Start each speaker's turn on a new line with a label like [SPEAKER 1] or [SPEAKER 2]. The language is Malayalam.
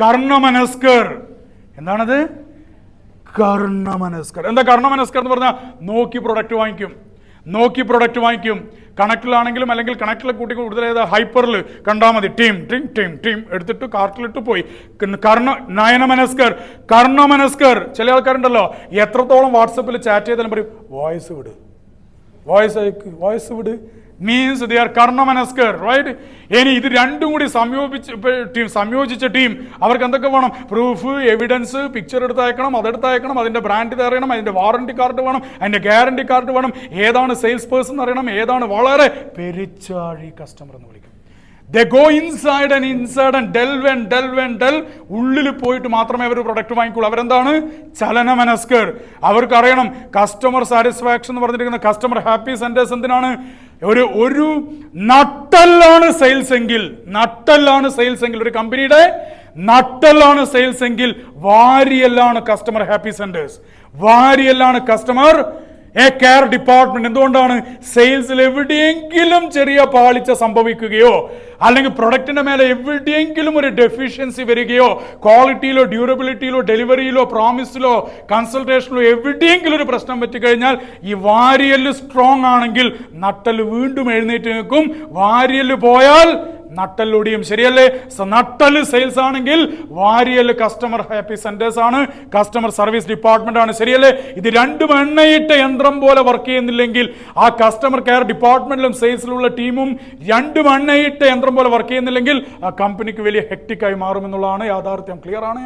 [SPEAKER 1] കർണമനസ്കർ. എന്താണത്? കർണമനസ്കർ. എന്താ കർണമനസ്കർ എന്ന് പറഞ്ഞാൽ നോക്കി പ്രൊഡക്റ്റ് വാങ്ങിക്കും. നോക്കി പ്രൊഡക്റ്റ് വാങ്ങിക്കും. കണക്റ്റിലാണെങ്കിലും അല്ലെങ്കിൽ കണക്റ്റിലെ കൂട്ടി കൂടുതൽ ഏതാ ഹൈപ്പറിൽ കണ്ടാൽ മതി. Team team team team. എടുത്തിട്ട് കാർട്ടിലിട്ട് പോയി. കർണ നയനമനസ്കർ. കർണമനസ്കർ. ചില ആൾക്കാരുണ്ടല്ലോ എത്രത്തോളം വാട്സപ്പിൽ ചാറ്റ് ചെയ്താലും പറയും വോയിസ് വിട്. വോയിസ് വോയിസ് വിട്. മീൻസ് ദേ ആർ കർണമനസ്കർ റൈറ്റ് ഇനി ഇത് രണ്ടും കൂടി സംയോജിച്ച് ടീം സംയോജിച്ച ടീം. അവർക്ക് എന്തൊക്കെ വേണം? പ്രൂഫ് എവിഡൻസ് പിക്ചർ എടുത്ത് അയക്കണം അതെടുത്ത് അയക്കണം അതിന്റെ ബ്രാൻഡ് അറിയണം അതിന്റെ വാറണ്ടി കാർഡ് വേണം അതിന്റെ ഗ്യാരണ്ടി കാർഡ് വേണം. ഏതാണ് സെയിൽസ് പേഴ്സൺ അറിയണം ഏതാണ് വളരെ പെരിച്ചാഴി കസ്റ്റമർ എന്ന് വിളിക്കും. They go inside and inside and delve and delve and delve ഉള്ളിൽ പോയിട്ട് മാത്രമേ അവർ പ്രൊഡക്റ്റ് വാങ്ങിക്കുള്ളൂ. അവരെന്താണ്? ചലനമനസ്കർ അവർക്ക് അറിയണം കസ്റ്റമർ സാറ്റിസ്ഫാക്ഷൻ എന്ന് പറഞ്ഞിരിക്കുന്ന കസ്റ്റമർ ഹാപ്പി സെന്റേഴ്സ് എന്തിനാണ്? ഒരു ഒരു നട്ടല്ലാണ് സെയിൽസ് എങ്കിൽ നട്ടല്ലാണ് സെയിൽസ് എങ്കിൽ ഒരു കമ്പനിയുടെ നട്ടല്ലാണ് സെയിൽസ് എങ്കിൽ വാരിയല്ലാണ് കസ്റ്റമർ ഹാപ്പി സെന്റേഴ്സ് വാരിയല്ലാണ് കസ്റ്റമർ എ കെയർ ഡിപ്പാർട്ട്മെന്റ് എന്തുകൊണ്ടാണ് സെയിൽസിൽ എവിടെയെങ്കിലും ചെറിയ പാളിച്ച സംഭവിക്കുകയോ അല്ലെങ്കിൽ പ്രൊഡക്റ്റിന്റെ മേലെ എവിടെയെങ്കിലും ഒരു ഡെഫിഷ്യൻസി വരികയോ ക്വാളിറ്റിയിലോ ഡ്യൂറബിലിറ്റിയിലോ ഡെലിവറിയിലോ പ്രോമിസിലോ കൺസൾട്ടേഷനിലോ എവിടെയെങ്കിലും ഒരു പ്രശ്നം പറ്റിക്കഴിഞ്ഞാൽ ഈ വാരിയൽ സ്ട്രോങ് ആണെങ്കിൽ നട്ടൽ വീണ്ടും എഴുന്നേറ്റ് നിൽക്കും. വാരിയൽ പോയാൽ നട്ടല്ലൊടിയും ശരിയല്ലേ? നട്ടൽ സെയിൽസ് ആണെങ്കിൽ വാരിയൽ കസ്റ്റമർ ഹാപ്പി സെന്റേഴ്സ് ആണ്. കസ്റ്റമർ സർവീസ് ഡിപ്പാർട്ട്മെന്റ് ആണ്. ശരിയല്ലേ? ഇത് രണ്ടും എണ്ണയിട്ട യന്ത്രം പോലെ വർക്ക് ചെയ്യുന്നില്ലെങ്കിൽ ആ കസ്റ്റമർ കെയർ ഡിപ്പാർട്ട്മെന്റിലും സെയിൽസിലുള്ള ടീമും രണ്ടും എണ്ണയിട്ട യന്ത്രം പോലെ വർക്ക് ചെയ്യുന്നില്ലെങ്കിൽ ആ കമ്പനിക്ക് വലിയ ഹെക്റ്റിക്കായി മാറുമെന്നുള്ളതാണ് യാഥാർത്ഥ്യം. ക്ലിയർ ആണ്?